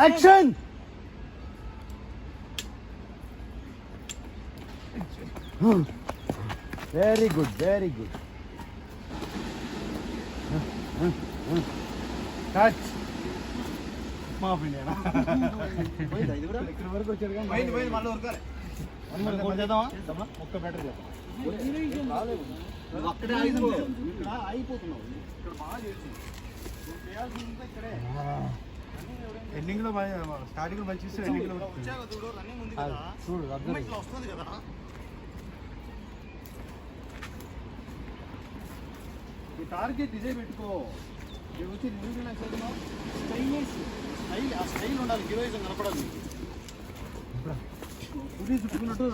Action very good very good touch మా పిండియా ఇది కూడా ఇక్కడ వరకు వచ్చారు కానీ పోయింది, పోయింది, మళ్ళీ ఉరకాలి. మళ్ళీ చేద్దామా ఒక్క బ్యాటర్ చేద్దాం నువ్వు అక్కడే ఆగిపో. ఇక్కడ అయిపోతున్నావు ఇక్కడ బాగా చేసి నువ్వు చేయాల్సిందంతా ఇక్కడే ఎండింగ్లో స్టార్టింగ్లో మంచి ఎండింగ్లో చూడు రన్నింగ్ ఉంది కదా. చూడు అమ్మ ఇట్లా వస్తుంది కదా. ఈ టార్గెట్ ఇదే పెట్టుకో. నేను వచ్చి రివ్యూ నాకు చదివినావు స్టైలిష్ స్టైల్ ఆ స్టైల్ ఉండాలి. హీరోయిజం కనపడాలి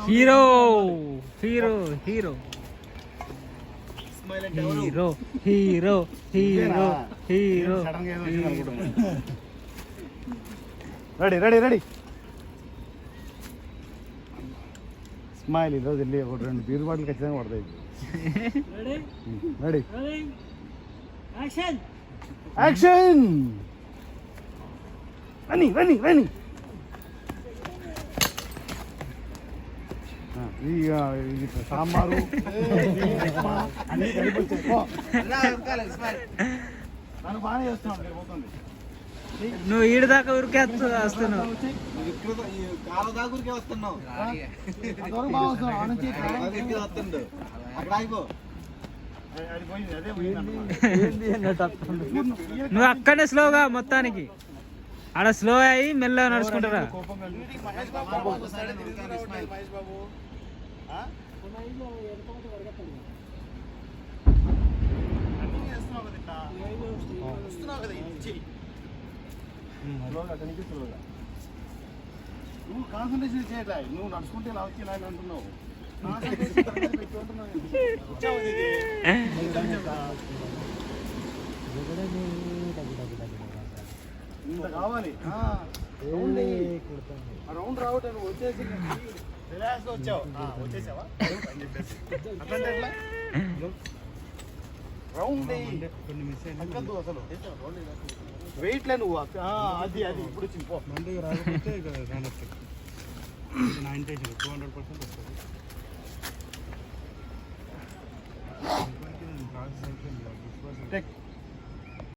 hero hero hero? Hero hero hero hero ఒక రెండు బీర్ బాటిల్ ఖచ్చితంగా పడతాయి రెడీ యాక్షన్ రని రని రని ఇక ఇది సాంబారు అన్ని కలిపి వచ్చాయి. పో. అలా ఉరకాలి, స్మైల్. నన్ను బాగానే చేస్తున్నాడు రేపు పోతుంది నువ్వు ఈడ దాకా ఉరికేస్తూ వస్తున్నావు? నువ్వు ఊరికే వస్తున్నావు. నువ్వు అక్కడనే స్లోగా మొత్తానికి. ఆడ స్లో అయ్యి మెల్లగా నడుచుకుంటారా? వస్తున్నావు కదా స్లోగా, స్లోగా. నువ్వు కాన్సన్ట్రేషన్ చేయట్లే. నువ్వు నడుచుకుంటే ఇలా వచ్చి ఇలా అంటున్నావు. ఇంత కావాలి. రౌండ్ రావటం నువ్వు వచ్చేసి రిలాక్స్ వచ్చావు. వచ్చేసావా? అని చెప్పేసి రౌండ్ తగ్గద్దు అసలు. వెయిట్ లే నువ్వు ఆ, అది అది. ఇప్పుడు వచ్చింది పో. మండే రాకపోతే నా ఇంటెన్షన్ టూ హండ్రెడ్ పర్సెంట్ వస్తుంది. టెక్